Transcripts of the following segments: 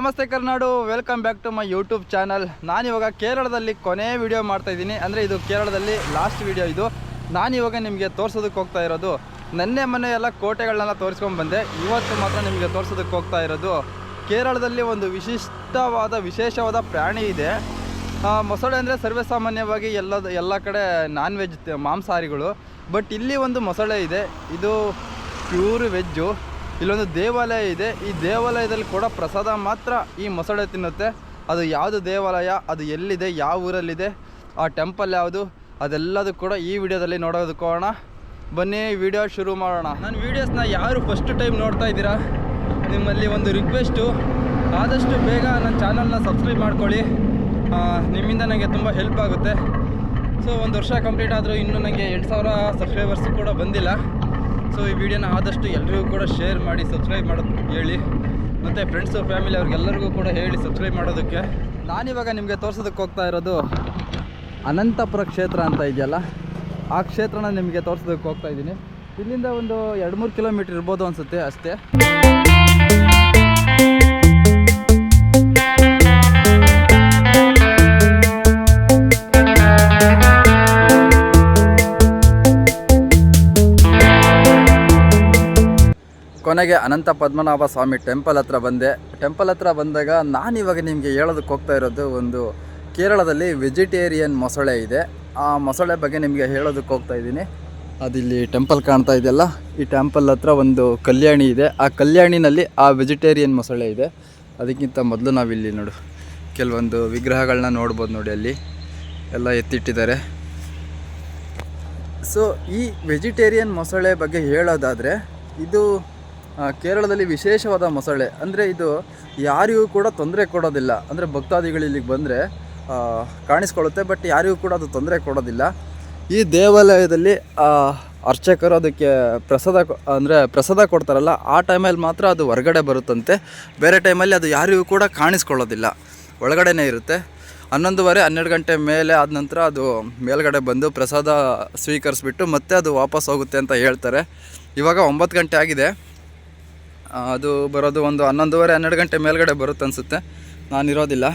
ನಮಸ್ತೆ Karnadu welcome back to my YouTube channel ನಾನಿವಾಗ ಕೇರಳದಲ್ಲಿ ಕೊನೆ ವಿಡಿಯೋ ಮಾಡ್ತಾ ಇದ್ದೀನಿ. ಅಂದರೆ ಇದು ಕೇರಳದಲ್ಲಿ ಲಾಸ್ಟ್ ವಿಡಿಯೋ ಇದು. ನಾನಿವಾಗ ನಿಮಗೆ ತೋರಿಸೋದಕ್ಕೆ ಹೋಗ್ತಾ ಇರೋದು. ನೆನ್ನೆ ಮೊನ್ನೆ ಎಲ್ಲ ಕೋಟೆಗಳನ್ನೆಲ್ಲ ತೋರಿಸ್ಕೊಂಡು ಬಂದೆ. ಇವತ್ತು ಮಾತ್ರ ನಿಮಗೆ ತೋರಿಸೋದಕ್ಕೆ ಹೋಗ್ತಾ ಇರೋದು. ಕೇರಳದಲ್ಲಿ ಒಂದು ವಿಶಿಷ್ಟವಾದ, ವಿಶೇಷವಾದ ಪ್ರಾಣಿ ಇದೆ. ಮೊಸಳೆ ಅಂದರೆ ಸರ್ವೇಸಾಮಾನ್ಯವಾಗಿ ಎಲ್ಲ ಎಲ್ಲ ಕಡೆ ನಾನ್ ವೆಜ್ ಮಾಂಸಾಹಾರಿಗಳು. ಬಟ್ ಇಲ್ಲಿ ಒಂದು ಮೊಸಳೆ ಇದೆ. ಇದು ಪ್ಯೂರ್ ವೆಜ್ಜು ಇಲ್ಲೊಂದು ದೇವಾಲಯ ಇದೆ. ಈ ದೇವಾಲಯದಲ್ಲಿ ಕೂಡ ಪ್ರಸಾದ ಮಾತ್ರ ಈ ಮೊಸಳೆ ತಿನ್ನುತ್ತೆ. ಅದು ಯಾವುದು ದೇವಾಲಯ? ಅದು ಎಲ್ಲಿದೆ? ಯಾವ ಊರಲ್ಲಿದೆ? ಆ ಟೆಂಪಲ್ ಯಾವುದು? ಅದೆಲ್ಲದೂ ಕೂಡ ಈ ವಿಡಿಯೋದಲ್ಲಿ ನೋಡೋದಕ್ಕೆ ಹೋಗೋಣ. ಬನ್ನಿ, ವಿಡಿಯೋ ಶುರು ಮಾಡೋಣ. ನನ್ನ ವೀಡಿಯೋಸ್ನ ಯಾರು ಫಸ್ಟ್ ಟೈಮ್ ನೋಡ್ತಾ ಇದ್ದೀರಾ? ನಿಮ್ಮಲ್ಲಿ ಒಂದು ರಿಕ್ವೆಸ್ಟು ಆದಷ್ಟು ಬೇಗ ನನ್ನ ಚಾನಲ್ನ ಸಬ್ಸ್ಕ್ರೈಬ್ ಮಾಡ್ಕೊಳ್ಳಿ. ನಿಮ್ಮಿಂದ ನನಗೆ ತುಂಬ ಹೆಲ್ಪ್ ಆಗುತ್ತೆ. ಸೊ ಒಂದು ವರ್ಷ ಕಂಪ್ಲೀಟ್ ಆದರೂ ಇನ್ನೂ ನನಗೆ ಎರಡು ಸಾವಿರ ಸಬ್ಸ್ಕ್ರೈಬರ್ಸ್ ಕೂಡ ಬಂದಿಲ್ಲ. ಸೊ ಈ ವಿಡಿಯೋನ ಆದಷ್ಟು ಎಲ್ರಿಗೂ ಕೂಡ ಶೇರ್ ಮಾಡಿ, ಸಬ್ಸ್ಕ್ರೈಬ್ ಮಾಡೋದು ಹೇಳಿ ಮತ್ತು ಫ್ರೆಂಡ್ಸು ಫ್ಯಾಮಿಲಿ ಅವ್ರಿಗೆಲ್ಲರಿಗೂ ಕೂಡ ಹೇಳಿ ಸಬ್ಸ್ಕ್ರೈಬ್ ಮಾಡೋದಕ್ಕೆ. ನಾನಿವಾಗ ನಿಮಗೆ ತೋರ್ಸೋದಕ್ಕೆ ಹೋಗ್ತಾ ಇರೋದು ಅನಂತಪುರ ಕ್ಷೇತ್ರ ಅಂತ ಇದೆಯಲ್ಲ, ಆ ಕ್ಷೇತ್ರನ ನಿಮಗೆ ತೋರ್ಸೋದಕ್ಕೆ ಹೋಗ್ತಾ ಇದ್ದೀನಿ. ಇಲ್ಲಿಂದ ಒಂದು ಎರಡು ಮೂರು ಕಿಲೋಮೀಟ್ರ್ ಇರ್ಬೋದು ಅನಿಸುತ್ತೆ ಅಷ್ಟೇ. ಕೊನೆಗೆ ಅನಂತ ಪದ್ಮನಾಭ ಸ್ವಾಮಿ ಟೆಂಪಲ್ ಹತ್ರ ಬಂದೆ. ಟೆಂಪಲ್ ಹತ್ರ ಬಂದಾಗ ನಾನಿವಾಗ ನಿಮಗೆ ಹೇಳೋದಕ್ಕೆ ಹೋಗ್ತಾ ಇರೋದು ಒಂದು ಕೇರಳದಲ್ಲಿ ವೆಜಿಟೇರಿಯನ್ ಮೊಸಳೆ ಇದೆ. ಆ ಮೊಸಳೆ ಬಗ್ಗೆ ನಿಮಗೆ ಹೇಳೋದಕ್ಕೆ ಹೋಗ್ತಾ ಇದ್ದೀನಿ. ಅದಿಲ್ಲಿ ಟೆಂಪಲ್ ಕಾಣ್ತಾ ಇದೆಯಲ್ಲ, ಈ ಟೆಂಪಲ್ ಹತ್ರ ಒಂದು ಕಲ್ಯಾಣಿ ಇದೆ. ಆ ಕಲ್ಯಾಣಿನಲ್ಲಿ ಆ ವೆಜಿಟೇರಿಯನ್ ಮೊಸಳೆ ಇದೆ. ಅದಕ್ಕಿಂತ ಮೊದಲು ನಾವಿಲ್ಲಿ ನೋಡು, ಕೆಲವೊಂದು ವಿಗ್ರಹಗಳನ್ನ ನೋಡ್ಬೋದು ನೋಡಿ ಅಲ್ಲಿ. ಎಲ್ಲ ಎತ್ತಿಟ್ಟಿದ್ದಾರೆ. ಸೊ ಈ ವೆಜಿಟೇರಿಯನ್ ಮೊಸಳೆ ಬಗ್ಗೆ ಹೇಳೋದಾದರೆ, ಇದು ಕೇರಳದಲ್ಲಿ ವಿಶೇಷವಾದ ಮೊಸಳೆ. ಅಂದರೆ ಇದು ಯಾರಿಗೂ ಕೂಡ ತೊಂದರೆ ಕೊಡೋದಿಲ್ಲ. ಅಂದರೆ ಭಕ್ತಾದಿಗಳು ಇಲ್ಲಿಗೆ ಬಂದರೆ ಕಾಣಿಸ್ಕೊಳ್ಳುತ್ತೆ ಬಟ್ ಯಾರಿಗೂ ಕೂಡ ಅದು ತೊಂದರೆ ಕೊಡೋದಿಲ್ಲ. ಈ ದೇವಾಲಯದಲ್ಲಿ ಅರ್ಚಕರು ಅದಕ್ಕೆ ಪ್ರಸಾದ ಅಂದರೆ ಪ್ರಸಾದ ಕೊಡ್ತಾರಲ್ಲ, ಆ ಟೈಮಲ್ಲಿ ಮಾತ್ರ ಅದು ಹೊರಗಡೆ ಬರುತ್ತಂತೆ. ಬೇರೆ ಟೈಮಲ್ಲಿ ಅದು ಯಾರಿಗೂ ಕೂಡ ಕಾಣಿಸ್ಕೊಳ್ಳೋದಿಲ್ಲ. ಒಳಗಡೆನೇ ಇರುತ್ತೆ. ಹನ್ನೊಂದುವರೆ, ಹನ್ನೆರಡು ಗಂಟೆ ಮೇಲೆ ಆದ ನಂತರ ಅದು ಮೇಲ್ಗಡೆ ಬಂದು ಪ್ರಸಾದ ಸ್ವೀಕರಿಸ್ಬಿಟ್ಟು ಮತ್ತೆ ಅದು ವಾಪಸ್ ಹೋಗುತ್ತೆ ಅಂತ ಹೇಳ್ತಾರೆ. ಇವಾಗ ಒಂಬತ್ತು ಗಂಟೆ ಆಗಿದೆ. ಅದು ಬರೋದು ಒಂದು ಹನ್ನೊಂದುವರೆ, ಹನ್ನೆರಡು ಗಂಟೆ ಮೇಲ್ಗಡೆ ಬರುತ್ತೆ ಅನಿಸುತ್ತೆ. ನಾನಿರೋದಿಲ್ಲ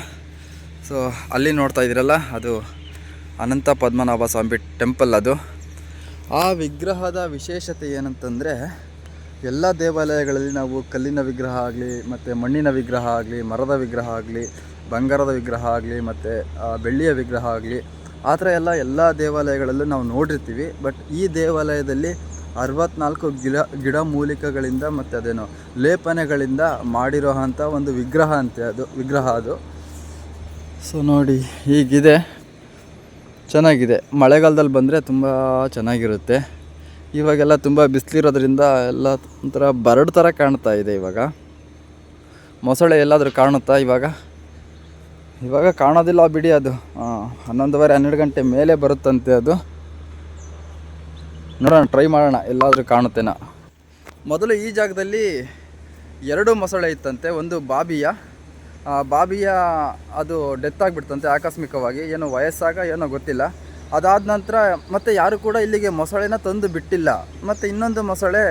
ಸೊ ಅಲ್ಲಿ ನೋಡ್ತಾ ಇದ್ದೀರಲ್ಲ, ಅದು ಅನಂತ ಪದ್ಮನಾಭ ಸ್ವಾಮಿ ಟೆಂಪಲ್ ಅದು. ಆ ವಿಗ್ರಹದ ವಿಶೇಷತೆ ಏನಂತಂದರೆ, ಎಲ್ಲ ದೇವಾಲಯಗಳಲ್ಲಿ ನಾವು ಕಲ್ಲಿನ ವಿಗ್ರಹ ಆಗಲಿ, ಮತ್ತು ಮಣ್ಣಿನ ವಿಗ್ರಹ ಆಗಲಿ, ಮರದ ವಿಗ್ರಹ ಆಗಲಿ, ಬಂಗಾರದ ವಿಗ್ರಹ ಆಗಲಿ, ಮತ್ತು ಬೆಳ್ಳಿಯ ವಿಗ್ರಹ ಆಗಲಿ, ಆ ಥರ ಎಲ್ಲ ಎಲ್ಲ ದೇವಾಲಯಗಳಲ್ಲೂ ನಾವು ನೋಡಿರ್ತೀವಿ. ಬಟ್ ಈ ದೇವಾಲಯದಲ್ಲಿ ಅರವತ್ನಾಲ್ಕು ಗಿಡ ಗಿಡ ಮೂಲಿಕೆಗಳಿಂದ ಮತ್ತು ಅದೇನು ಲೇಪನೆಗಳಿಂದ ಮಾಡಿರೋ ಅಂಥ ಒಂದು ವಿಗ್ರಹ ಅಂತೆ ಅದು, ವಿಗ್ರಹ ಅದು. ಸೊ ನೋಡಿ, ಹೀಗಿದೆ. ಚೆನ್ನಾಗಿದೆ. ಮಳೆಗಾಲದಲ್ಲಿ ಬಂದರೆ ತುಂಬ ಚೆನ್ನಾಗಿರುತ್ತೆ. ಇವಾಗೆಲ್ಲ ತುಂಬ ಬಿಸಿಲಿರೋದ್ರಿಂದ ಎಲ್ಲ ಒಂಥರ ಬರಡು ಥರ ಕಾಣ್ತಾ ಇದೆ ಇವಾಗ. ಮೊಸಳೆ ಎಲ್ಲಾದರೂ ಕಾಣುತ್ತಾ ಇವಾಗ? ಇವಾಗ ಕಾಣೋದಿಲ್ಲ ಬಿಡಿ ಅದು. ಹನ್ನೊಂದುವರೆ ಹನ್ನೆರಡು ಗಂಟೆ ಮೇಲೆ ಬರುತ್ತಂತೆ ಅದು. ನೋಡೋಣ ಟ್ರೈ ಮಾಡೋಣ, ಎಲ್ಲಾದರೂ ಕಾಣುತ್ತೇನ. ಮೊದಲು ಈ ಜಾಗದಲ್ಲಿ ಎರಡು ಮೊಸಳೆ ಇತ್ತಂತೆ, ಒಂದು ಬಾಬಿಯ. ಬಾಬಿಯ ಅದು ಡೆತ್ ಆಗಿಬಿಡ್ತಂತೆ ಆಕಸ್ಮಿಕವಾಗಿ, ಏನೋ ವಯಸ್ಸಾಗ, ಏನೋ ಗೊತ್ತಿಲ್ಲ. ಅದಾದ ನಂತರ ಮತ್ತೆ ಯಾರು ಕೂಡ ಇಲ್ಲಿಗೆ ಮೊಸಳೆನ ತಂದು ಬಿಟ್ಟಿಲ್ಲ. ಮತ್ತು ಇನ್ನೊಂದು ಮೊಸಳೆ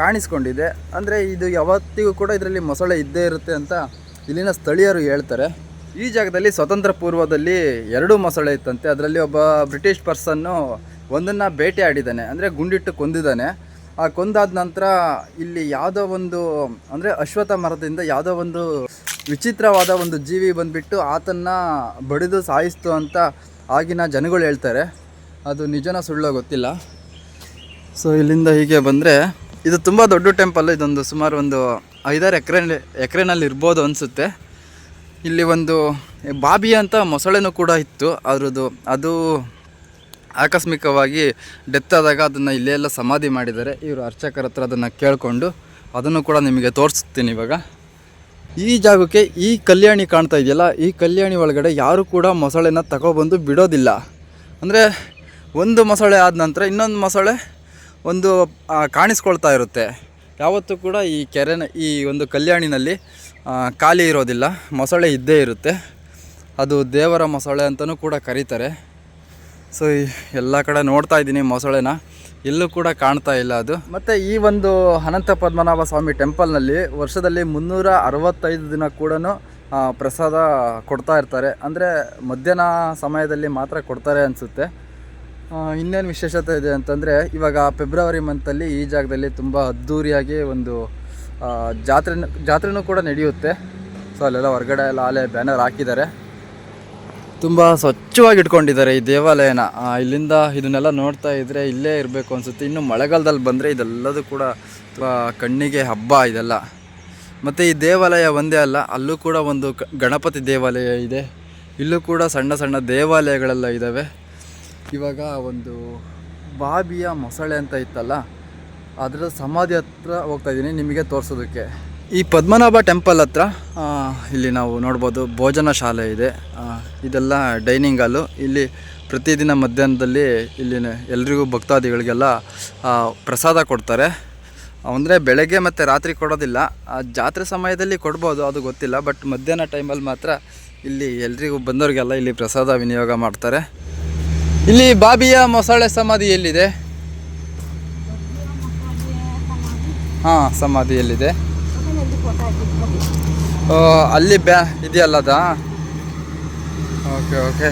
ಕಾಣಿಸ್ಕೊಂಡಿದೆ. ಅಂದರೆ ಇದು ಯಾವತ್ತಿಗೂ ಕೂಡ ಇದರಲ್ಲಿ ಮೊಸಳೆ ಇದ್ದೇ ಇರುತ್ತೆ ಅಂತ ಇಲ್ಲಿನ ಸ್ಥಳೀಯರು ಹೇಳ್ತಾರೆ. ಈ ಜಾಗದಲ್ಲಿ ಸ್ವತಂತ್ರ ಪೂರ್ವದಲ್ಲಿ ಎರಡು ಮೊಸಳೆ ಇತ್ತಂತೆ. ಅದರಲ್ಲಿ ಒಬ್ಬ ಬ್ರಿಟಿಷ್ ಪರ್ಸನ್ನು ಒಂದನ್ನು ಬೇಟೆ ಆಡಿದ್ದಾನೆ, ಅಂದರೆ ಗುಂಡಿಟ್ಟು ಕೊಂದಿದ್ದಾನೆ. ಆ ಕೊಂದಾದ ನಂತರ ಇಲ್ಲಿ ಯಾವುದೋ ಒಂದು, ಅಂದರೆ ಅಶ್ವಥ ಮರದಿಂದ ಯಾವುದೋ ಒಂದು ವಿಚಿತ್ರವಾದ ಒಂದು ಜೀವಿ ಬಂದುಬಿಟ್ಟು ಆತನ್ನು ಬಡಿದು ಸಾಯಿಸ್ತು ಅಂತ ಆಗಿನ ಜನಗಳು ಹೇಳ್ತಾರೆ. ಅದು ನಿಜನ ಸುಳ್ಳೋ ಗೊತ್ತಿಲ್ಲ. ಸೊ ಇಲ್ಲಿಂದ ಹೀಗೆ ಬಂದರೆ ಇದು ತುಂಬ ದೊಡ್ಡ ಟೆಂಪಲ್ ಇದೊಂದು ಸುಮಾರು ಒಂದು ಐದಾರು ಎಕರೆ, ಎಕರೆನಲ್ಲಿ ಇರ್ಬೋದು ಅನಿಸುತ್ತೆ. ಇಲ್ಲಿ ಒಂದು ಬಾಬಿ ಅಂತ ಮೊಸಳೆನೂ ಕೂಡ ಇತ್ತು ಅದರದ್ದು ಅದು ಆಕಸ್ಮಿಕವಾಗಿ ಡೆತ್ ಆದಾಗ ಅದನ್ನು ಇಲ್ಲೇ ಎಲ್ಲ ಸಮಾಧಿ ಮಾಡಿದ್ದಾರೆ. ಇವರು ಅರ್ಚಕರ ಹತ್ರ ಅದನ್ನು ಕೇಳಿಕೊಂಡು ಅದನ್ನು ಕೂಡ ನಿಮಗೆ ತೋರಿಸ್ತೀನಿ ಇವಾಗ. ಈ ಜಾಗಕ್ಕೆ ಈ ಕಲ್ಯಾಣಿ ಕಾಣ್ತಾ ಇದೆಯಲ್ಲ, ಈ ಕಲ್ಯಾಣಿ ಒಳಗಡೆ ಯಾರು ಕೂಡ ಮೊಸಳೆನ ತಗೊಬಂದು ಬಿಡೋದಿಲ್ಲ. ಅಂದರೆ ಒಂದು ಮೊಸಳೆ ಆದ ನಂತರ ಇನ್ನೊಂದು ಮೊಸಳೆ ಒಂದು ಕಾಣಿಸ್ಕೊಳ್ತಾ ಇರುತ್ತೆ. ಯಾವತ್ತೂ ಕೂಡ ಈ ಕೆರೆನ, ಈ ಒಂದು ಕಲ್ಯಾಣಿನಲ್ಲಿ ಖಾಲಿ ಇರೋದಿಲ್ಲ. ಮೊಸಳೆ ಇದ್ದೇ ಇರುತ್ತೆ. ಅದು ದೇವರ ಮೊಸಳೆ ಅಂತಲೂ ಕೂಡ ಕರೀತಾರೆ. ಸೊ ಎಲ್ಲ ಕಡೆ ನೋಡ್ತಾ ಇದ್ದೀನಿ ಮೊಸಳೆನ. ಎಲ್ಲೂ ಕೂಡ ಕಾಣ್ತಾ ಇಲ್ಲ ಅದು. ಮತ್ತು ಈ ಒಂದು ಅನಂತ ಪದ್ಮನಾಭ ಸ್ವಾಮಿ ಟೆಂಪಲ್ನಲ್ಲಿ ವರ್ಷದಲ್ಲಿ ಮುನ್ನೂರ ಅರವತ್ತೈದು ದಿನ ಕೂಡ ಪ್ರಸಾದ ಕೊಡ್ತಾ ಇರ್ತಾರೆ. ಅಂದರೆ ಮಧ್ಯಾಹ್ನ ಸಮಯದಲ್ಲಿ ಮಾತ್ರ ಕೊಡ್ತಾರೆ ಅನಿಸುತ್ತೆ. ಇನ್ನೇನು ವಿಶೇಷತೆ ಇದೆ ಅಂತಂದರೆ, ಇವಾಗ ಫೆಬ್ರವರಿ ಮಂತಲ್ಲಿ ಈ ಜಾಗದಲ್ಲಿ ತುಂಬ ಅದ್ಧೂರಿಯಾಗಿ ಒಂದು ಜಾತ್ರೆ ಜಾತ್ರೆನೂ ಕೂಡ ನಡೆಯುತ್ತೆ. ಸೊ ಅಲ್ಲೆಲ್ಲ ಹೊರಗಡೆ ಎಲ್ಲ ಅಲ್ಲೇ ಬ್ಯಾನರ್ ಹಾಕಿದ್ದಾರೆ. ತುಂಬ ಸ್ವಚ್ಛವಾಗಿ ಇಟ್ಕೊಂಡಿದ್ದಾರೆ ಈ ದೇವಾಲಯನ. ಇಲ್ಲಿಂದ ಇದನ್ನೆಲ್ಲ ನೋಡ್ತಾ ಇದ್ದರೆ ಇಲ್ಲೇ ಇರಬೇಕು ಅನಿಸುತ್ತೆ. ಇನ್ನು ಮಳೆಗಾಲದಲ್ಲಿ ಬಂದರೆ ಇದೆಲ್ಲದೂ ಕೂಡ ಕಣ್ಣಿಗೆ ಹಬ್ಬ ಇದೆಲ್ಲ. ಮತ್ತು ಈ ದೇವಾಲಯ ಒಂದೇ ಅಲ್ಲ, ಅಲ್ಲೂ ಕೂಡ ಒಂದು ಗಣಪತಿ ದೇವಾಲಯ ಇದೆ. ಇಲ್ಲೂ ಕೂಡ ಸಣ್ಣ ಸಣ್ಣ ದೇವಾಲಯಗಳೆಲ್ಲ ಇದ್ದಾವೆ ಇವಾಗ ಒಂದು ಬಾಬಿಯ ಮೊಸಳೆ ಅಂತ ಇತ್ತಲ್ಲ ಅದರ ಸಮಾಧಿ ಹತ್ರ ಹೋಗ್ತಾ ಇದ್ದೀನಿ, ನಿಮಗೆ ತೋರಿಸೋದಕ್ಕೆ. ಈ ಪದ್ಮನಾಭ ಟೆಂಪಲ್ ಹತ್ರ ಇಲ್ಲಿ ನಾವು ನೋಡ್ಬೋದು ಭೋಜನ ಶಾಲೆ ಇದೆ. ಇದೆಲ್ಲ ಡೈನಿಂಗ್ ಹಾಲು. ಇಲ್ಲಿ ಪ್ರತಿದಿನ ಮಧ್ಯಾಹ್ನದಲ್ಲಿ ಇಲ್ಲಿ ಎಲ್ರಿಗೂ ಭಕ್ತಾದಿಗಳಿಗೆಲ್ಲ ಪ್ರಸಾದ ಕೊಡ್ತಾರೆ. ಅಂದರೆ ಬೆಳಗ್ಗೆ ಮತ್ತು ರಾತ್ರಿ ಕೊಡೋದಿಲ್ಲ. ಜಾತ್ರೆ ಸಮಯದಲ್ಲಿ ಕೊಡ್ಬೋದು, ಅದು ಗೊತ್ತಿಲ್ಲ. ಬಟ್ ಮಧ್ಯಾಹ್ನ ಟೈಮಲ್ಲಿ ಮಾತ್ರ ಇಲ್ಲಿ ಎಲ್ರಿಗೂ ಬಂದವರಿಗೆಲ್ಲ ಇಲ್ಲಿ ಪ್ರಸಾದ ವಿನಿಯೋಗ ಮಾಡ್ತಾರೆ. ಇಲ್ಲಿ ಬಾಬಿಯ ಮೊಸಳೆ ಸಮಾಧಿ ಎಲ್ಲಿದೆ? ಹಾಂ ಸಮಾಧಿ ಎಲ್ಲಿದೆ ಅಲ್ಲಿ ಬ್ಯಾ ಇದೆಯಲ್ಲದ ಓಕೆ ಓಕೆ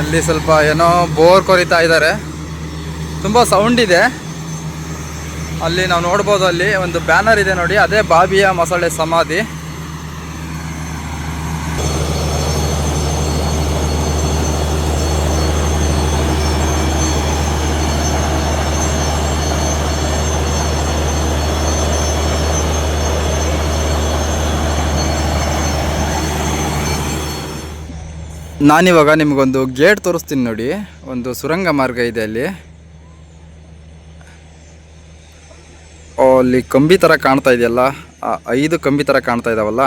ಅಲ್ಲಿ ಸ್ವಲ್ಪ ಏನೋ ಬೋರ್ ಕೊರಿತಾ ಇದ್ದಾರೆ. ತುಂಬ ಸೌಂಡ್ ಇದೆ. ಅಲ್ಲಿ ನಾವು ನೋಡ್ಬೋದು ಅಲ್ಲಿ ಒಂದು ಬ್ಯಾನರ್ ಇದೆ ನೋಡಿ, ಅದೇ ಬಾಬಿಯ ಮೊಸಳೆ ಸಮಾಧಿ. ನಾನಿವಾಗ ನಿಮಗೊಂದು ಗೇಟ್ ತೋರಿಸ್ತೀನಿ ನೋಡಿ. ಒಂದು ಸುರಂಗ ಮಾರ್ಗ ಇದೆ ಅಲ್ಲಿ. ಅಲ್ಲಿ ಕಂಬಿ ಥರ ಕಾಣ್ತಾ ಇದೆಯಲ್ಲ? ಐದು ಕಂಬಿ ಥರ ಕಾಣ್ತಾ ಇದ್ದಾವಲ್ಲ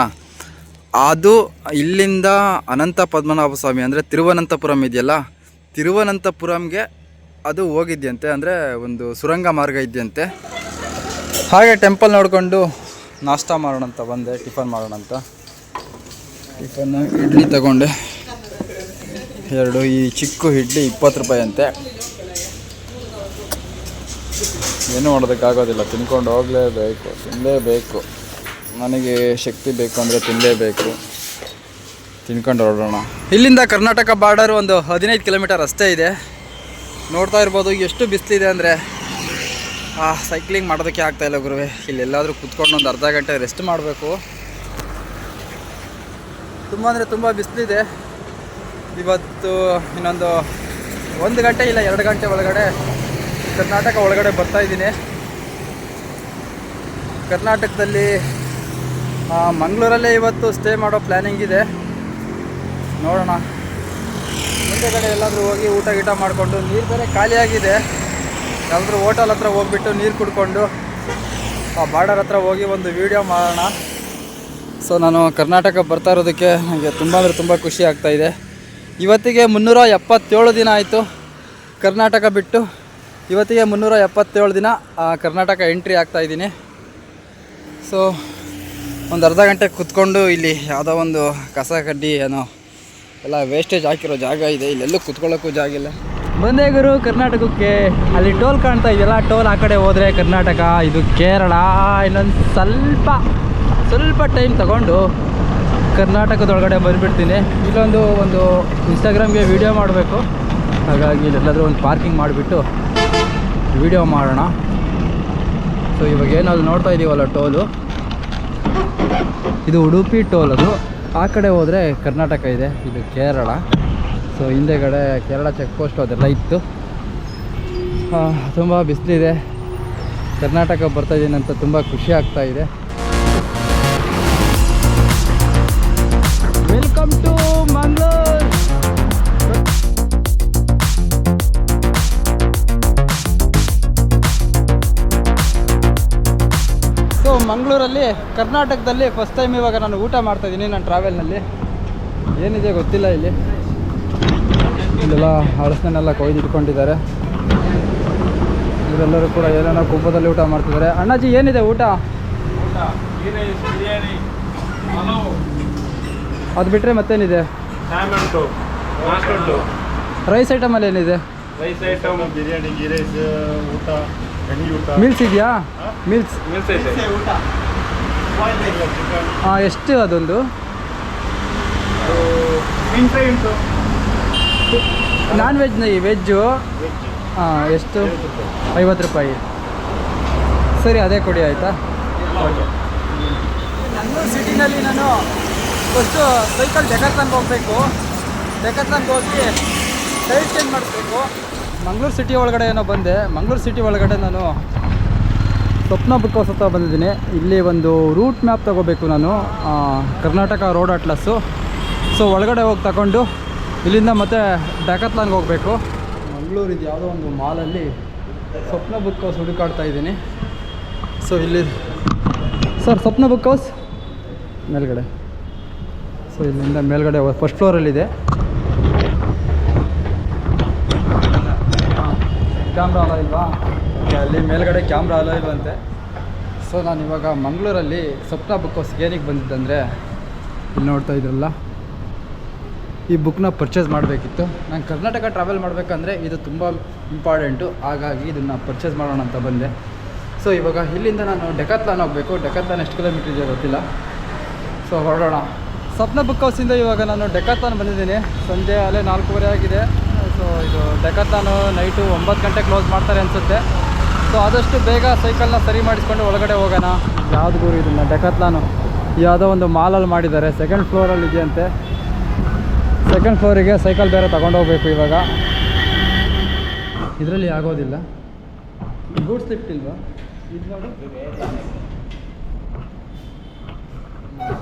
ಅದು ಇಲ್ಲಿಂದ ಅನಂತ ಪದ್ಮನಾಭ ಸ್ವಾಮಿ ಅಂದರೆ ತಿರುವನಂತಪುರಂ ಇದೆಯಲ್ಲ? ತಿರುವನಂತಪುರಂಗೆ ಅದು ಹೋಗಿದ್ಯಂತೆ, ಅಂದರೆ ಒಂದು ಸುರಂಗ ಮಾರ್ಗ ಇದೆಯಂತೆ. ಹಾಗೆ ಟೆಂಪಲ್ ನೋಡಿಕೊಂಡು ನಾಷ್ಟ ಮಾಡೋಣ ಅಂತ ಬಂದೆ, ಟಿಫನ್ ಮಾಡೋಣ ಅಂತ ಟಿಫನ್, ಇಡ್ಲಿ ತಗೊಂಡೆ. ಎರಡು, ಈ ಚಿಕ್ಕ ಇಡ್ಲಿ ಇಪ್ಪತ್ತು ರೂಪಾಯಿ ಅಂತೆ ಏನು ಮಾಡೋದಕ್ಕಾಗೋದಿಲ್ಲ, ತಿನ್ಕೊಂಡು ಹೋಗಲೇಬೇಕು ತಿನ್ನಲೇಬೇಕು ನನಗೆ ಶಕ್ತಿ ಬೇಕು ಅಂದರೆ ತಿನ್ನಲೇಬೇಕು ತಿನ್ಕೊಂಡು ಹೊರಡೋಣ. ಇಲ್ಲಿಂದ ಕರ್ನಾಟಕ ಬಾರ್ಡರ್ ಒಂದು ಹದಿನೈದು ಕಿಲೋಮೀಟರ್ ರಸ್ತೆ ಇದೆ. ನೋಡ್ತಾ ಇರ್ಬೋದು, ಎಷ್ಟು ಬಿಸಿಲಿದೆ ಅಂದರೆ. ಸೈಕ್ಲಿಂಗ್ ಮಾಡೋದಕ್ಕೆ ಆಗ್ತಾ ಇಲ್ಲ ಗುರುವೆ. ಇಲ್ಲೆಲ್ಲಾದರೂ ಕುತ್ಕೊಂಡು ಒಂದು ಅರ್ಧ ಗಂಟೆ ರೆಸ್ಟ್ ಮಾಡಬೇಕು. ತುಂಬ ಅಂದರೆ ತುಂಬ ಬಿಸಿಲಿದೆ. ಇವತ್ತು ಇನ್ನೊಂದು ಒಂದು ಗಂಟೆ ಇಲ್ಲ, ಎರಡು ಗಂಟೆ ಒಳಗಡೆ ಕರ್ನಾಟಕ ಒಳಗಡೆ ಬರ್ತಾ ಇದ್ದೀನಿ. ಕರ್ನಾಟಕದಲ್ಲಿ ಮಂಗಳೂರಲ್ಲೇ ಇವತ್ತು ಸ್ಟೇ ಮಾಡೋ ಪ್ಲ್ಯಾನಿಂಗ್ ಇದೆ. ನೋಡೋಣ. ಮುಂದೆ ಕಡೆ ಎಲ್ಲಾದರೂ ಹೋಗಿ ಊಟ ಗೀಟ ಮಾಡಿಕೊಂಡು, ನೀರು ಬೇರೆ ಖಾಲಿಯಾಗಿದೆ ಎಲ್ಲರೂ ಹೋಟೆಲ್ ಹತ್ರ ಹೋಗ್ಬಿಟ್ಟು ನೀರು ಕುಡ್ಕೊಂಡು, ಆ, ಬಾರ್ಡರ್ ಹತ್ರ ಹೋಗಿ ಒಂದು ವೀಡಿಯೋ ಮಾಡೋಣ. ಸೊ ನಾನು ಕರ್ನಾಟಕ ಬರ್ತಾ ಇರೋದಕ್ಕೆ ನನಗೆ ತುಂಬ ಅಂದರೆ ತುಂಬ ಖುಷಿ ಆಗ್ತಾಯಿದೆ ಇವತ್ತಿಗೆ ಮುನ್ನೂರ ಎಪ್ಪತ್ತೇಳು ದಿನ ಆಯಿತು ಕರ್ನಾಟಕ ಬಿಟ್ಟು. ಇವತ್ತಿಗೆ ಮುನ್ನೂರ ಎಪ್ಪತ್ತೇಳು ದಿನ ಕರ್ನಾಟಕ ಎಂಟ್ರಿ ಆಗ್ತಾ ಇದ್ದೀನಿ. ಸೊ ಒಂದು ಅರ್ಧ ಗಂಟೆ ಕುತ್ಕೊಂಡು ಇಲ್ಲಿ ಯಾವುದೋ ಒಂದು ಕಸ ಕಡ್ಡಿ ಏನೋ ಎಲ್ಲ ವೇಸ್ಟೇಜ್ ಹಾಕಿರೋ ಜಾಗ ಇದೆ. ಇಲ್ಲೆಲ್ಲೂ ಕುತ್ಕೊಳ್ಳೋಕ್ಕೂ ಜಾಗ ಇಲ್ಲ. ಬಂದೇ ಗುರು, ಕರ್ನಾಟಕಕ್ಕೆ. ಅಲ್ಲಿ ಟೋಲ್ ಕಾಣ್ತಾ ಇದೆಯಲ್ಲ, ಟೋಲ್ ಆ ಕಡೆ ಹೋದರೆ ಕರ್ನಾಟಕ, ಇದು ಕೇರಳ. ಇನ್ನೊಂದು ಸ್ವಲ್ಪ ಸ್ವಲ್ಪ ಟೈಮ್ ತಗೊಂಡು ಕರ್ನಾಟಕದೊಳಗಡೆ ಬಂದುಬಿಡ್ತೀನಿ. ಇಲ್ಲೊಂದು ಒಂದು ಇನ್ಸ್ಟಾಗ್ರಾಮ್ಗೆ ವಿಡಿಯೋ ಮಾಡಬೇಕು. ಹಾಗಾಗಿ ಇಲ್ಲೆಲ್ಲಾದರೂ ಒಂದು ಪಾರ್ಕಿಂಗ್ ಮಾಡಿಬಿಟ್ಟು ವೀಡಿಯೋ ಮಾಡೋಣ. ಸೊ ಇವಾಗ ಏನು ಅಲ್ಲಿ ನೋಡ್ತಾ ಇದ್ದೀವಲ್ಲ ಟೋಲು ಇದು ಉಡುಪಿ ಟೋಲ್ ಅದು. ಆ ಕಡೆ ಹೋದರೆ ಕರ್ನಾಟಕ ಇದೆ, ಇದು ಕೇರಳ. ಸೊ ಹಿಂದೆಗಡೆ ಕೇರಳ ಚೆಕ್ ಪೋಸ್ಟ್ ಅದೆಲ್ಲ ಇತ್ತು. ತುಂಬ ಬಿಸಿಲಿದೆ. ಕರ್ನಾಟಕ ಬರ್ತಾ ಇದ್ದೀನಿ ಅಂತ ತುಂಬ ಖುಷಿ ಆಗ್ತಾ ಮಂಗಳೂರಲ್ಲಿ ಕರ್ನಾಟಕದಲ್ಲಿ ಫಸ್ಟ್ ಟೈಮ್ ಇವಾಗ ನಾನು ಊಟ ಮಾಡ್ತಾ ಇದ್ದೀನಿ ನಾನು ಟ್ರಾವೆಲ್ನಲ್ಲಿ ಏನಿದೆ ಗೊತ್ತಿಲ್ಲ ಇಲ್ಲಿ. ಇಲ್ಲೆಲ್ಲ ಹಳಸನ್ನೆಲ್ಲ ಕೊಯ್ದಿಟ್ಕೊಂಡಿದ್ದಾರೆ. ಇವರೆಲ್ಲರೂ ಕೂಡ ಏನೇನೋ ಕುಂಭದಲ್ಲಿ ಊಟ ಮಾಡ್ತಿದ್ದಾರೆ. ಅಣ್ಣಾಜಿ ಏನಿದೆ ಊಟ? ಅದು ಬಿಟ್ಟರೆ ಮತ್ತೇನಿದೆ? ರೈಸ್ ಐಟಮಲ್ಲಿ ಏನಿದೆ rice item biryani ghee rice ಊಟ. ಮೀಲ್ಸ್ ಇದೆಯಾ? ಮೀಲ್ಸ್ ಹಾಂ ಎಷ್ಟು ಅದೊಂದು? ನಾನ್ ವೆಜ್ ವೆಜ್ಜು ವೆಜ್ ಹಾಂ ಎಷ್ಟು? ಐವತ್ತು ರೂಪಾಯಿ. ಸರಿ ಅದೇ ಕೊಡಿ ಆಯಿತಾ? ನನ್ನ ಸಿಟಿನಲ್ಲಿ ನಾನು ಫಸ್ಟು ಸೈಕಲ್ ಡೆಕತ್ಲನ್ಗೆ ಹೋಗಬೇಕು. ಡೆಕತ್ಲನ್ಗೆ ಹೋಗಿ ಟೈರ್ ಚೇಂಜ್ ಮಾಡಿಸ್ಬೇಕು ಮಂಗಳೂರು ಸಿಟಿ ಒಳಗಡೆ ಏನೋ ಬಂದೆ. ಮಂಗ್ಳೂರು ಸಿಟಿ ಒಳಗಡೆ ನಾನು ಸ್ವಪ್ನ ಬುಕ್ ಹೌಸ್ ಹತ್ರ ಬಂದಿದ್ದೀನಿ. ಇಲ್ಲಿ ಒಂದು ರೂಟ್ ಮ್ಯಾಪ್ ತಗೋಬೇಕು ನಾನು. ಕರ್ನಾಟಕ ರೋಡ್ ಅಟ್ಲಸ್ಸು ಸೊ ಒಳಗಡೆ ಹೋಗಿ ತಗೊಂಡು ಇಲ್ಲಿಂದ ಮತ್ತೆ ಡ್ಯಾಕತ್ಲಾನ್ಗೆ ಹೋಗಬೇಕು. ಮಂಗ್ಳೂರಿದ್ದು ಯಾವುದೋ ಒಂದು ಮಾಲಲ್ಲಿ ಸ್ವಪ್ನ ಬುಕ್ ಹೌಸ್ ಹುಡುಕಾಡ್ತಾ ಇದ್ದೀನಿ. ಸೊ ಇಲ್ಲಿ ಸರ್ ಸ್ವಪ್ನ ಬುಕ್ ಹೌಸ್ ಮೇಲ್ಗಡೆ. ಸೊ ಇಲ್ಲಿಂದ ಮೇಲ್ಗಡೆ ಫಸ್ಟ್ ಫ್ಲೋರಲ್ಲಿದೆ ಕ್ಯಾಮ್ರಾ ಅಲ್ಲ ಇಲ್ವಾ? ಅಲ್ಲಿ ಮೇಲ್ಗಡೆ ಕ್ಯಾಮ್ರಾ ಅಲ್ಲ ಇಲ್ವಂತೆ ಸೊ ನಾನು ಇವಾಗ ಮಂಗಳೂರಲ್ಲಿ ಸ್ವಪ್ನ ಬುಕ್ ಹೌಸ್ ಏನಕ್ಕೆ ಬಂದಿದ್ದಂದರೆ ಇಲ್ಲಿ ನೋಡ್ತಾ ಇದ್ರಲ್ಲ ಈ ಬುಕ್ನ ಪರ್ಚೇಸ್ ಮಾಡಬೇಕಿತ್ತು. ನಾನು ಕರ್ನಾಟಕ ಟ್ರಾವೆಲ್ ಮಾಡಬೇಕಂದ್ರೆ ಇದು ತುಂಬ ಇಂಪಾರ್ಟೆಂಟು ಹಾಗಾಗಿ ಇದನ್ನು ಪರ್ಚೇಸ್ ಮಾಡೋಣ ಅಂತ ಬಂದೆ. ಸೊ ಇವಾಗ ಇಲ್ಲಿಂದ ನಾನು ಡೆಕತ್ಲಾನ್ ಹೋಗಬೇಕು. ಡೆಕತ್ಲಾನ್ ಎಷ್ಟು ಕಿಲೋಮೀಟರ್ ಇದೆ ಗೊತ್ತಿಲ್ಲ. ಸೊ ಹೊರಡೋಣ. ಸ್ವಪ್ನ ಬುಕ್ ಹೌಸಿಂದ ಇವಾಗ ನಾನು ಡೆಕತ್ಲಾನ್ ಬಂದಿದ್ದೀನಿ. ಸಂಜೆ ಅಲ್ಲೇ ನಾಲ್ಕೂವರೆ ಆಗಿದೆ. ಸೊ ಇದು ಡೆಕತಾನು ನೈಟು ಒಂಬತ್ತು ಗಂಟೆ ಕ್ಲೋಸ್ ಮಾಡ್ತಾರೆ ಅನಿಸುತ್ತೆ. ಸೊ ಆದಷ್ಟು ಬೇಗ ಸೈಕಲ್ನ ಸರಿ ಮಾಡಿಸ್ಕೊಂಡು ಒಳಗಡೆ ಹೋಗೋಣ. ಯಾವ್ದು ಗುರು ಇದನ್ನು ಡೆಕತ್ಲಾನು ಯಾವುದೋ ಒಂದು ಮಾಲಲ್ಲಿ ಮಾಡಿದ್ದಾರೆ. ಸೆಕೆಂಡ್ ಫ್ಲೋರಲ್ಲಿ ಇದೆಯಂತೆ. ಸೆಕೆಂಡ್ ಫ್ಲೋರಿಗೆ ಸೈಕಲ್ ಬೇರೆ ತಗೊಂಡೋಗ್ಬೇಕು ಇವಾಗ. ಇದರಲ್ಲಿ ಆಗೋದಿಲ್ಲ. ಗೂಡ್ಸ್ ಲಿಫ್ಟ್ ಇಲ್ವಾ?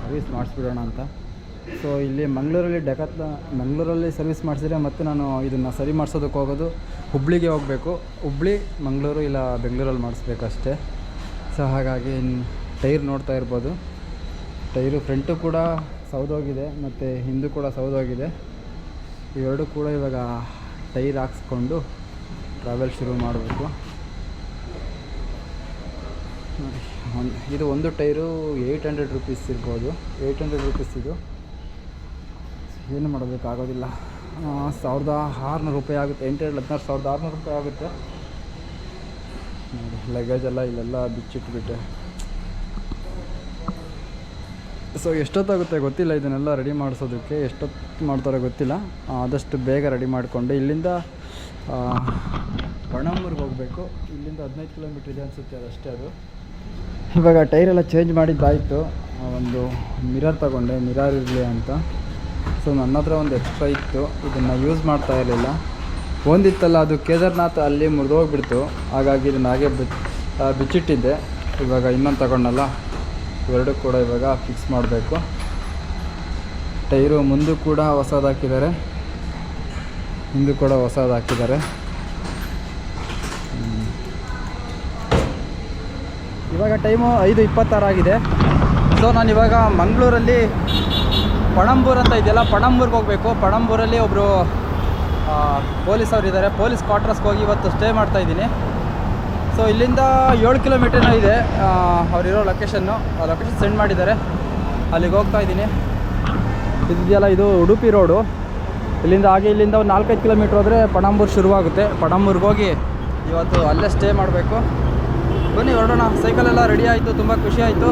ಸರ್ವಿಸ್ ಮಾಡಿಸ್ಬಿಡೋಣ ಅಂತ. ಸೊ ಇಲ್ಲಿ ಮಂಗಳೂರಲ್ಲಿ ಡೆಕತ್ ಮಂಗಳೂರಲ್ಲಿ ಸರ್ವಿಸ್ ಮಾಡಿಸಿದ್ರೆ ಮತ್ತೆ ನಾನು ಇದನ್ನು ಸರಿ ಮಾಡಿಸೋದಕ್ಕೆ ಹೋಗೋದು. ಹುಬ್ಳಿಗೆ ಹೋಗಬೇಕು. ಹುಬ್ಳಿ, ಮಂಗಳೂರು ಇಲ್ಲ ಬೆಂಗಳೂರಲ್ಲಿ ಮಾಡಿಸ್ಬೇಕಷ್ಟೇ ಸೊ ಹಾಗಾಗಿ ಟೈರ್ ನೋಡ್ತಾ ಇರ್ಬೋದು. ಟೈರು ಫ್ರಂಟು ಕೂಡ ಸೌದೋಗಿದೆ, ಮತ್ತು ಹಿಂದು ಕೂಡ ಸೌದೋಗಿದೆ. ಇವೆರಡು ಕೂಡ ಇವಾಗ ಟೈರ್ ಹಾಕ್ಸ್ಕೊಂಡು ಟ್ರಾವೆಲ್ ಶುರು ಮಾಡಬೇಕು. ಇದು ಒಂದು ಟೈರು ಏಯ್ಟ್ ಹಂಡ್ರೆಡ್ ರುಪೀಸ್ ಇರ್ಬೋದು. ಏಯ್ಟ್ ಹಂಡ್ರೆಡ್ ರುಪೀಸ್ ಇದು. ಏನು ಮಾಡೋದಕ್ಕಾಗೋದಿಲ್ಲ ಸಾವಿರದ ಆರುನೂರು ರೂಪಾಯಿ ಆಗುತ್ತೆ. ಎಂಟು ಹದಿನಾರು ಸಾವಿರದ ಆರುನೂರು ರೂಪಾಯಿ ಆಗುತ್ತೆ. ಲಗೇಜ್ ಎಲ್ಲ ಇಲ್ಲೆಲ್ಲ ಬಿಚ್ಚಿಟ್ಬಿಟ್ಟೆ. ಸೊ ಎಷ್ಟೊತ್ತಾಗುತ್ತೆ ಗೊತ್ತಿಲ್ಲ. ಇದನ್ನೆಲ್ಲ ರೆಡಿ ಮಾಡಿಸೋದಕ್ಕೆ ಎಷ್ಟೊತ್ತು ಮಾಡ್ತಾರೋ ಗೊತ್ತಿಲ್ಲ. ಆದಷ್ಟು ಬೇಗ ರೆಡಿ ಮಾಡಿಕೊಂಡು ಇಲ್ಲಿಂದ ಆ, ಪಣಂಬೂರ್ಗೆ ಹೋಗಬೇಕು. ಇಲ್ಲಿಂದ ಹದಿನೈದು ಕಿಲೋಮೀಟ್ರ್ ಇದೆ ಅನಿಸುತ್ತೆ ಅದಷ್ಟೇ ಅದು. ಇವಾಗ ಟೈರೆಲ್ಲ ಚೇಂಜ್ ಮಾಡಿದ್ದಾಯಿತು. ಒಂದು ಮಿರರ್ ತಗೊಂಡೆ. ಮಿರರ್ ಇರಲಿ ಅಂತ. ಸೊ ನನ್ನ ಹತ್ರ ಒಂದು ಎಕ್ಸ್ಟ್ರಾ ಇತ್ತು. ಇದನ್ನು ಯೂಸ್ ಮಾಡ್ತಾ ಇರಲಿಲ್ಲ. ಒಂದಿತ್ತಲ್ಲ ಅದು ಕೇದಾರ್ನಾಥ್ ಅಲ್ಲಿ ಮುರಿದೋಗ್ಬಿಡ್ತು. ಹಾಗಾಗಿ ಇದನ್ನು ಹಾಗೆ ಬಿಚ್ಚಿಟ್ಟಿದ್ದೆ. ಇವಾಗ ಇನ್ನೊಂದು ತಗೊಂಡಲ್ಲ. ಇವೆರಡು ಕೂಡ ಇವಾಗ ಫಿಕ್ಸ್ ಮಾಡಬೇಕು. ಟೈರು ಮುಂದೂ ಕೂಡ ಹೊಸದು ಹಾಕಿದ್ದಾರೆ. ಹಿಂದೂ ಕೂಡ ಹೊಸದು ಹಾಕಿದ್ದಾರೆ. ಇವಾಗ ಟೈಮು ಐದು ಇಪ್ಪತ್ತಾರು ಆಗಿದೆ ಸೊ ನಾನು ಇವಾಗ ಮಂಗಳೂರಲ್ಲಿ ಪಣಂಬೂರ್ ಅಂತ ಇದೆಯಲ್ಲ, ಪಣಂಬೂರ್ಗೆ ಹೋಗಬೇಕು. ಪಣಂಬೂರಲ್ಲಿ ಒಬ್ಬರು ಪೊಲೀಸ್ ಅವ್ರು ಇದ್ದಾರೆ ಪೊಲೀಸ್ ಕ್ವಾರ್ಟರ್ಸ್ಗೆ ಹೋಗಿ ಇವತ್ತು ಸ್ಟೇ ಮಾಡ್ತಾ ಇದ್ದೀನಿ. ಸೊ ಇಲ್ಲಿಂದ ಏಳು ಕಿಲೋಮೀಟ್ರ್ನೋ ಇದೆ. ಅವರಿರೋ ಲೊಕೇಶನ್ನು ಆ ಲೊಕೇಶನ್ ಸೆಂಡ್ ಮಾಡಿದ್ದಾರೆ. ಅಲ್ಲಿಗೆ ಹೋಗ್ತಾ ಇದ್ದೀನಿ. ಇದೆಯಲ್ಲ ಇದು ಉಡುಪಿ ರೋಡು. ಇಲ್ಲಿಂದ ಹಾಗೆ ಇಲ್ಲಿಂದ ಒಂದು ನಾಲ್ಕೈದು ಕಿಲೋಮೀಟ್ರ್ ಹೋದರೆ ಪಣಂಬೂರು ಶುರುವಾಗುತ್ತೆ. ಪಣಂಬೂರ್ಗೆ ಹೋಗಿ ಇವತ್ತು ಅಲ್ಲೇ ಸ್ಟೇ ಮಾಡಬೇಕು. ಬನ್ನಿ ಹೊರಡೋಣ. ಸೈಕಲೆಲ್ಲ ರೆಡಿ ಆಯಿತು, ತುಂಬ ಖುಷಿ ಆಯಿತು.